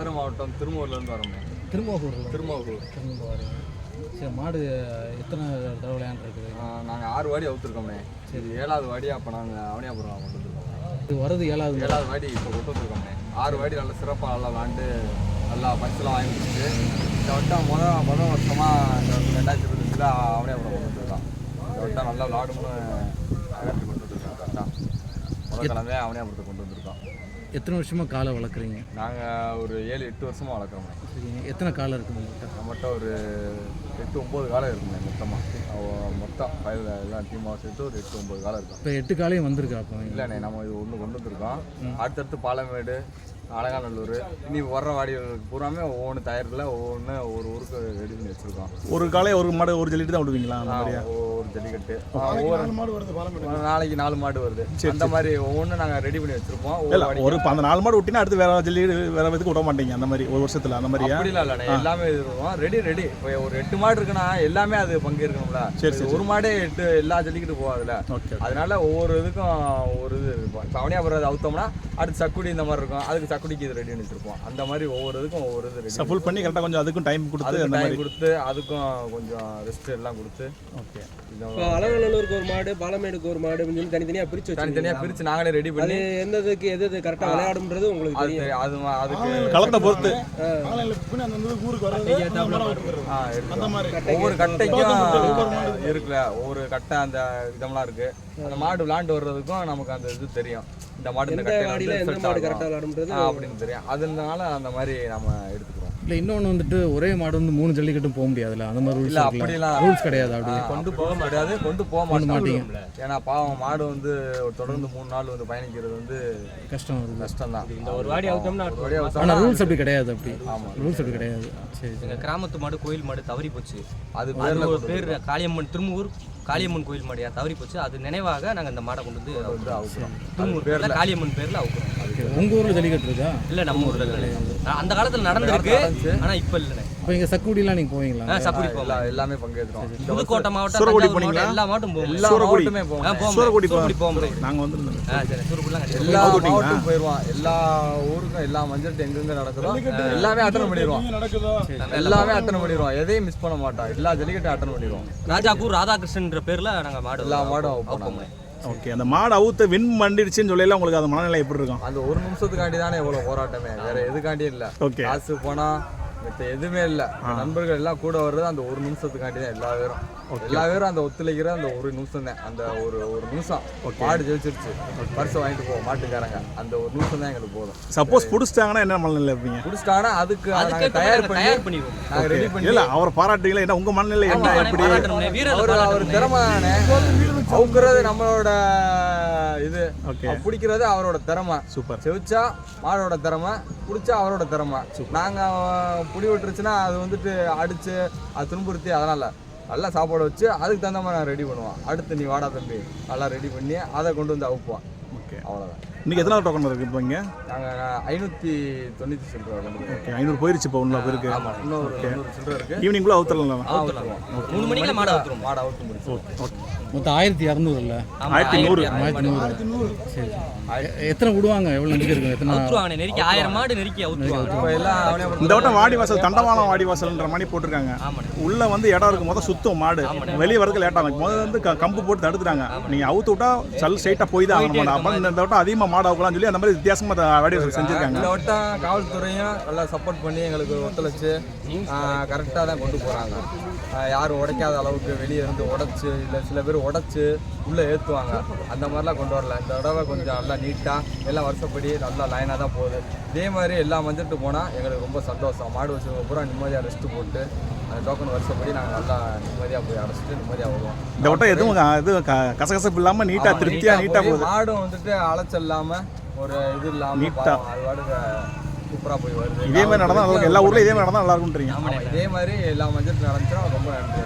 மதுரை மாவட்டம் திருமூர்லேருந்து வரோம்ண்ணே திருமோகூரில். திருமூர் திரும்ப வரீங்க சரி மாடு எத்தனை தடவை விளையாண்டுருக்குது நாங்கள் ஆறு வாடி அவுத்துருக்கோம்ண்ணே சரி. ஏழாவது வாடி அப்போ நாங்கள் அவனியாபுரம் கொண்டு வந்துருக்கோம் இது வரது ஏழாவது ஏழாவது வாடி இப்போ கொண்டு வந்திருக்கோம்ண்ணே ஆறு வாடி நல்லா சிறப்பாக நல்லா விளாண்டு நல்லா பரிசுலாம் வாங்கி கொடுத்து இந்த வட்டம் முதல் முதல் வருஷமாக இந்த ரெண்டாயிரத்தி இருபத்தஞ்சில் அவனியாபுரம் கொண்டு வந்திருக்கோம் இந்த வட்டம் நல்லா விளாடும்னு கொண்டு வந்திருக்கோம் கரெக்டாக முதல் கிழமை அவனியாபுரத்தை கொண்டு வந்திருக்கோம். எத்தனை வருஷமாக காலை வளர்க்குறீங்க? நாங்கள் ஒரு ஏழு எட்டு வருஷமாக வளர்க்குறோம்ண்ணே சரிங்க. எத்தனை காலை இருக்குது உங்கள்கிட்ட நம்மகிட்ட ஒரு எட்டு ஒம்பது காலம் இருக்குண்ணே மொத்தமாக மொத்தம் ஃபைவ் எல்லாம் டீமாக சேர்த்து ஒரு எட்டு ஒம்பது காலம் இருக்கும். இப்போ எட்டு காலையும் வந்திருக்கா அப்போ? இல்லைண்ணே நம்ம இது ஒன்று கொண்டு வந்திருக்கோம். அடுத்தடுத்து பாலமேடு அலங்காநல்லூர் இனி வர்ற வாடிகளுக்கு பூராமே ஒவ்வொன்று தயாரில் ஒவ்வொன்று ஒரு ஊருக்கு ரெடி பண்ணி வச்சுருக்கோம். ஒரு காலை ஒரு மாடு ஒரு ஜல்லிட்டு தான் விடுவீங்களா அந்த மாதிரியா? ஒவ்வொரு ஜல்லிக்கட்டு. ஒவ்வொரு நாளைக்கு நாலு மாடு வருது. அந்த மாதிரி ஒவ்வொன்றும் நாங்கள் ரெடி பண்ணி வச்சுருப்போம். இல்ல ஒரு அந்த நாலு மாடு விட்டினா அடுத்து வேற ஜல்லி வேற இதுக்கு விட மாட்டீங்க அந்த மாதிரி ஒரு வருஷத்துல அந்த மாதிரியா? அப்படிலாம் இல்லைண்ணே எல்லாமே இது இருக்கும் ரெடி ரெடி இப்போ ஒரு எட்டு மாடு இருக்குன்னா எல்லாமே அது பங்கு இருக்கணும்ல. சரி, ஒரு மாடே எட்டு எல்லா ஜல்லிக்கிட்டு போகாதுல்ல. ஓகே அதனால ஒவ்வொரு இதுக்கும் ஒரு இது இருக்கும் இப்போ அவனியாபுரம் அவுத்தோம்னா அடுத்து சக்குடி இந்த மாதிரி இருக்கும். அதுக்கு சக்குடிக்கு இது ரெடி பண்ணி வச்சிருப்போம் அந்த மாதிரி ஒவ்வொரு இதுக்கும் ஒவ்வொரு இது ரெடி ஃபுல் பண்ணி கரெக்டாக கொஞ்சம் அதுக்கும் டைம் கொடுத்து அதுக்கு அந்த மாதிரி டைம் கொடுத்து அதுக்கும் கொஞ்சம் ரெஸ்ட் எல்லாம் கொடுத்து. ஓகே இப்போ அலங்கநல்லூருக்கு ஒரு மாடு பாலமேடுக்கு ஒரு மாடு அப்படின்னு சொல்லி தனித்தனியா பிரிச்சு தனித்தனியா வச்சிருக்கீங்க பிரிச்சு நாங்களே ரெடி அது பண்ணி எந்த இதுக்கு எது எது கரெக்டா விளையாடும்ன்றது உங்களுக்கு அது அது அதுக்கு களத்தை பொறுத்து. ஒவ்வொரு கட்டைக்கும் இருக்குல்ல. ஒவ்வொரு கட்டை அந்த இதெல்லாம் இருக்கு. அந்த மாடு விளாண்டு வர்றதுக்கும் நமக்கு அந்த இது தெரியும். இந்த மாடு இந்த வாடியில எந்த மாடு ஆகும். கரெக்டா விளையாடும்ன்றது ஆ, அப்படின்னு தெரியும். அதனால அந்த மாதிரி நம்ம எடுத்துக்கிறோம். இல்லை இன்னொன்று வந்துட்டு ஒரே மாடு வந்து மூணு ஜல்லிக்கட்டும் போக முடியாதுல்ல? அந்த மாதிரி இல்ல ரூல்ஸ் அப்படிலாம் ரூல்ஸ் கிடையாது அப்படி. கொண்டு போக முடியாது. கொண்டு போக மாட்டீங்க. ஏன்னா பாவம் மாடு வந்து தொடர்ந்து மூணு நாள் வந்து பயணிக்கிறது வந்து கஷ்டம் வருது. கஷ்டம் தான் இந்த ஒரு வாடி வாடி ஆனால் ரூல்ஸ் அப்படி கிடையாது அப்படி. ஆமா. ரூல்ஸ் அப்படி கிடையாது. சரி கிராமத்து மாடு கோயில் மாடு தவறி போச்சு. அது பேர் காளியம்மன் திருமூர். காளியம்மன் கோயில் மாடியா தவறி போச்சு. அது நினைவாக நாங்க இந்த மாடை கொண்டு வந்து அவுக்குறோம். திருமூர் பேர்ல. காளியம்மன் பேர்ல அவுக்குறோம். உங்கள் ஊரில் ஜல்லிக்கட்டு இருக்கா? இல்ல நம்ம ஊர்ல. அந்த காலத்துல நடந்திருக்கு ஆனா இப்ப இல்லைண்ணே இப்போ இங்கே சக்குடிலாம் நீங்கள் போவீங்களா? சக்குடி எல்லா- போகலாம் எல்லாமே பங்கேற்றோம் புதுக்கோட்டை மாவட்டம் சூரக்குடி போனீங்களா? எல்லா மாவட்டம் எல்லா. மாவட்டமே போவோம். சூரக்குடி. சூரக்குடி போக முடியும் நாங்கள் வந்து சரி சூரக்குடிலாம் எல்லா போயிடுவோம் எல்லா ஊருக்கும் எல்லா மஞ்சள் எங்கெங்க நடக்குதோ? எல்லாமே அட்டன் பண்ணிடுவோம். எல்லாமே அட்டன் பண்ணிடுவோம். எதையும் மிஸ் பண்ண மாட்டோம். எல்லா ஜல்லிக்கட்டும் அட்டன் பண்ணிடுவோம். ராஜாக்கூர் ராதாகிருஷ்ணன்ற பேர்ல நாங்க மாடு எல்லா மாடும். அவுப்போம். ஓகே அந்த மாடு அவுத்த வின் மண்டிடுச்சுன்னு சொல்லல உங்களுக்கு அந்த மனநிலை எப்படி இருக்கும்? அந்த ஒரு நிமிஷத்துக்காண்டி தானே இவ்வளவு போராட்டமே. வேற எதுக்காண்டியும் இல்ல. ஓகே. காசு போனா மத்த எதுவுமே இல்ல. நண்பர்கள் எல்லாம் கூட வர்றது அந்த ஒரு நிமிஷத்துக்காண்டி தான் எல்லா பேரும். எல்லா பேரும் அந்த ஒத்துழைக்கிற அந்த ஒரு நிமிஷம் தான். அந்த ஒரு ஒரு நிமிஷம். மாடு ஜெயிச்சிருச்சு. பரிசு வாங்கிட்டு போவோம் மாட்டுக்காரங்க. அந்த ஒரு நிமிஷம் தான் எங்களுக்கு போதும். சப்போஸ் பிடிச்சிட்டாங்கன்னா என்ன மனநிலை இருப்பீங்க குடிச்சிட்டாங்கன்னா அதுக்கு நாங்க அதுக்கேற்ற தயார் பண்ணி தயார் பண்ணிடுவோம். நாங்க ரெடி பண்ணி இல்ல அவர் பாராட்டுறீங்களா? என்ன உங்க மனநிலை என்ன எப்படி? அவர் அவர் பாராட்டணும்ண்ணே. அவுக்குறது நம்மளோட இது. ஓகே பிடிக்கிறது அவரோட திறமை. சூப்பர் செவிச்சா மாடோட திறமை பிடிச்சா அவரோட திறமை. நாங்கள் புடி விட்டுருச்சுன்னா அது வந்துட்டு அடிச்சு அது துன்புறுத்தி அதனால நல்லா சாப்பாடு வச்சு அதுக்கு தகுந்த மாதிரி நான் ரெடி பண்ணுவோம் அடுத்து நீ வாடா தம்பி நல்லா ரெடி பண்ணி அதை கொண்டு வந்து அவுப்போம் ஓகே அவ்வளோதான் இன்னைக்கு எத்தனை டோக்கன் இருக்கு இப்போ இங்க? நாங்கள் ஐநூற்றி தொண்ணூற்றி சில்லரை ஓகே ஐநூறு போயிருச்சு இப்போ ஒன்றில் போயிருக்கு இருக்கு. ஈவினிங்குள்ள அவுத்துருவோம் மூணு மணிக்கு மாடு அவுத்துருவோம். மாடை அவுத்து முடிச்சு ஓகே மொத்தம் ஆயிரத்தி இரநூறு இல்லை? ஆயிரத்தி நூறு. ஆயிரத்தி நூறு. சரி எத்தனை விடுவாங்க? எவ்வளோ நம்பிக்கை இருக்கும் எத்தனை அவுத்துருவாங்க நெருக்கி ஆயிரம் மாடு நெருக்கி அவுத்துருவாங்க. இந்த வட்டம் வாடி வாசல் தண்டவாளம் வாடி வாசல்ன்ற மாதிரி போட்டிருக்காங்க. உள்ள வந்து இடம் இருக்கும் முதல் சுத்தம் மாடு. வெளியே வரதுக்கு லேட் ஆகும். முதல்ல வந்து கம்பு போட்டு தடுத்துட்டாங்க. நீங்க அவுத்து விட்டா சல் ஸ்ட்ரைட்டா போய் தான் ஆகணும் அப்ப இந்த வட்டம் அதிகமா மாடு அவுக்கலாம் சொல்லி அந்த மாதிரி வித்தியாசமா த- வாடி வாசல் செஞ்சிருக்காங்க. இந்த வட்டம் காவல்துறையும் நல்லா சப்போர்ட் பண்ணி எங்களுக்கு ஒத்துழைச்சு கரெக்டாக தான் கொண்டு போகிறாங்க யாரும் உடைக்காத அளவுக்கு வெளியே இருந்து உடைச்சு இல்லை சில பேர் உடைச்சு உள்ளே ஏற்றுவாங்க அந்த மாதிரிலாம் கொண்டு வரல. இந்த தடவை கொஞ்சம் நல்லா நீட்டாக எல்லாம் வருஷப்படி நல்லா லைனாக தான் போகுது. இதே மாதிரி எல்லா மஞ்சட்டு போனால் எங்களுக்கு ரொம்ப சந்தோஷம். மாடு வச்சவங்க பூரா நிம்மதியாக ரெஸ்ட்டு போட்டு அந்த டோக்கன் வருஷப்படி நாங்கள் நல்லா நிம்மதியாக போய் அடைச்சிட்டு நிம்மதியாக வருவோம். இந்த வட்டம் எதுவும் இது கசகசப்பு இல்லாம நீட்டா திருப்தியா நீட்டா போய் போகுது. மாடும் வந்துட்டு அலைச்சல் இல்லாமல் ஒரு இது இல்லாமல் நீட்டா. அது சூப்பராக போய் வருது. இதே மாதிரி நடந்தா நல்லா இருக்கும். எல்லா ஊர்லயும் இதே மாதிரி நடந்தா நல்லா இருக்கும்ன்றீங்க. ஆமா இதே மாதிரி எல்லா மஞ்சள் நடந்துச்சுன்னா ரொம்ப நன்றி.